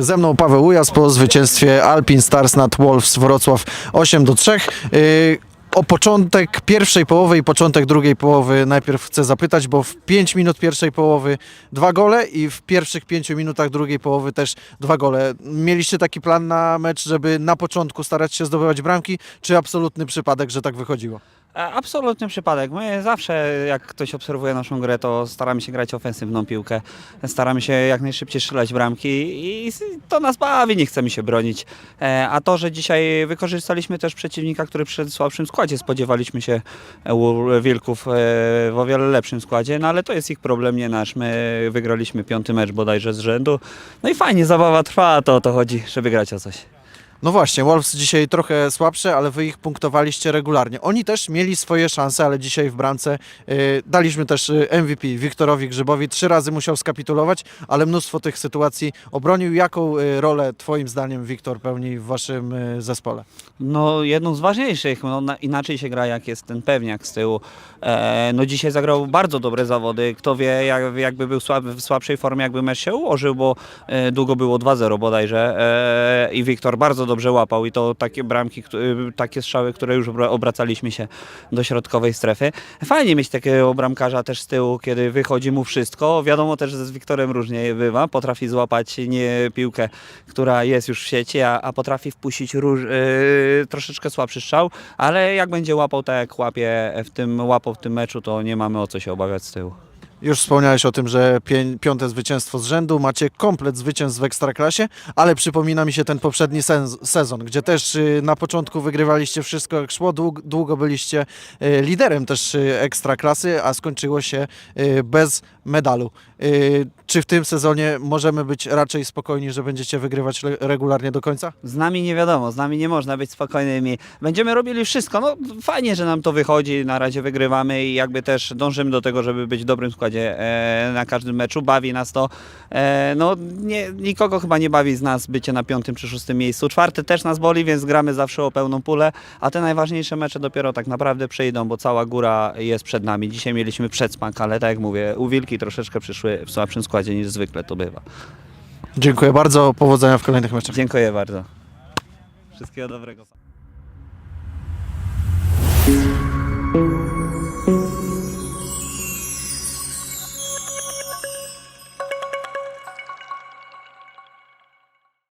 Ze mną Paweł Ujas po zwycięstwie Alpin Stars nad Wolves Wrocław 8 do 3. O początek pierwszej połowy i początek drugiej połowy najpierw chcę zapytać, bo w 5 minut pierwszej połowy dwa gole i w pierwszych 5 minutach drugiej połowy też dwa gole. Mieliście taki plan na mecz, żeby na początku starać się zdobywać bramki, czy absolutny przypadek, że tak wychodziło? E, Absolutny przypadek. My zawsze, jak ktoś obserwuje naszą grę, to staramy się grać ofensywną piłkę. Staramy się jak najszybciej strzelać bramki i to nas bawi, nie chcemy się bronić. E, A to, że dzisiaj wykorzystaliśmy też przeciwnika, który przyszedł w słabszym składzie, spodziewaliśmy się e, Wilków w o wiele lepszym składzie, no ale to jest ich problem, nie nasz. My wygraliśmy piąty mecz bodajże z rzędu. No i fajnie, zabawa trwa, to o to chodzi, żeby grać o coś. No właśnie, Wolves dzisiaj trochę słabsze, ale wy ich punktowaliście regularnie. Oni też mieli swoje szanse, ale dzisiaj w bramce y, daliśmy też y, MVP Wiktorowi Grzybowi. Trzy razy musiał skapitulować, ale mnóstwo tych sytuacji obronił. Jaką y, rolę twoim zdaniem Wiktor pełni w waszym zespole? No, jedną z ważniejszych. No, na, inaczej się gra, jak jest ten pewniak z tyłu. E, no, dzisiaj zagrał bardzo dobre zawody. Kto wie, jak, jakby był słab, w słabszej formie, jakby mecz się ułożył, bo e, długo było 2-0 bodajże. E, I Wiktor bardzo dobrze łapał. I to takie bramki, y, takie strzały, które już obra- obracaliśmy się do środkowej strefy. Fajnie mieć takiego bramkarza też z tyłu, kiedy wychodzi mu wszystko. Wiadomo też, że z Wiktorem różnie bywa. Potrafi złapać nie piłkę, która jest już w sieci, a, a potrafi wpuścić róż, yy, troszeczkę słabszy strzał, ale jak będzie łapał tak jak łapie w tym, łapał w tym meczu, to nie mamy o co się obawiać z tyłu. Już wspomniałeś o tym, że piąte zwycięstwo z rzędu, macie komplet zwycięstw w Ekstraklasie, ale przypomina mi się ten poprzedni sezon, gdzie też y, na początku wygrywaliście wszystko jak szło, dług- długo byliście y, liderem też y, Ekstraklasy, a skończyło się bez medalu. Czy w tym sezonie możemy być raczej spokojni, że będziecie wygrywać re- regularnie do końca? Z nami nie wiadomo, z nami nie można być spokojnymi. Będziemy robili wszystko. No fajnie, że nam to wychodzi, na razie wygrywamy i jakby też dążymy do tego, żeby być w dobrym składzie e, na każdym meczu. Bawi nas to. E, no nie, nikogo chyba nie bawi z nas bycie na piątym czy szóstym miejscu. Czwarty też nas boli, więc gramy zawsze o pełną pulę, a te najważniejsze mecze dopiero tak naprawdę przyjdą, bo cała góra jest przed nami. Dzisiaj mieliśmy przedsmak, ale tak jak mówię, u Wilki troszeczkę przyszły w słabszym składzie niż zwykle to bywa. Dziękuję bardzo, powodzenia w kolejnych meczach. Dziękuję bardzo. Wszystkiego dobrego.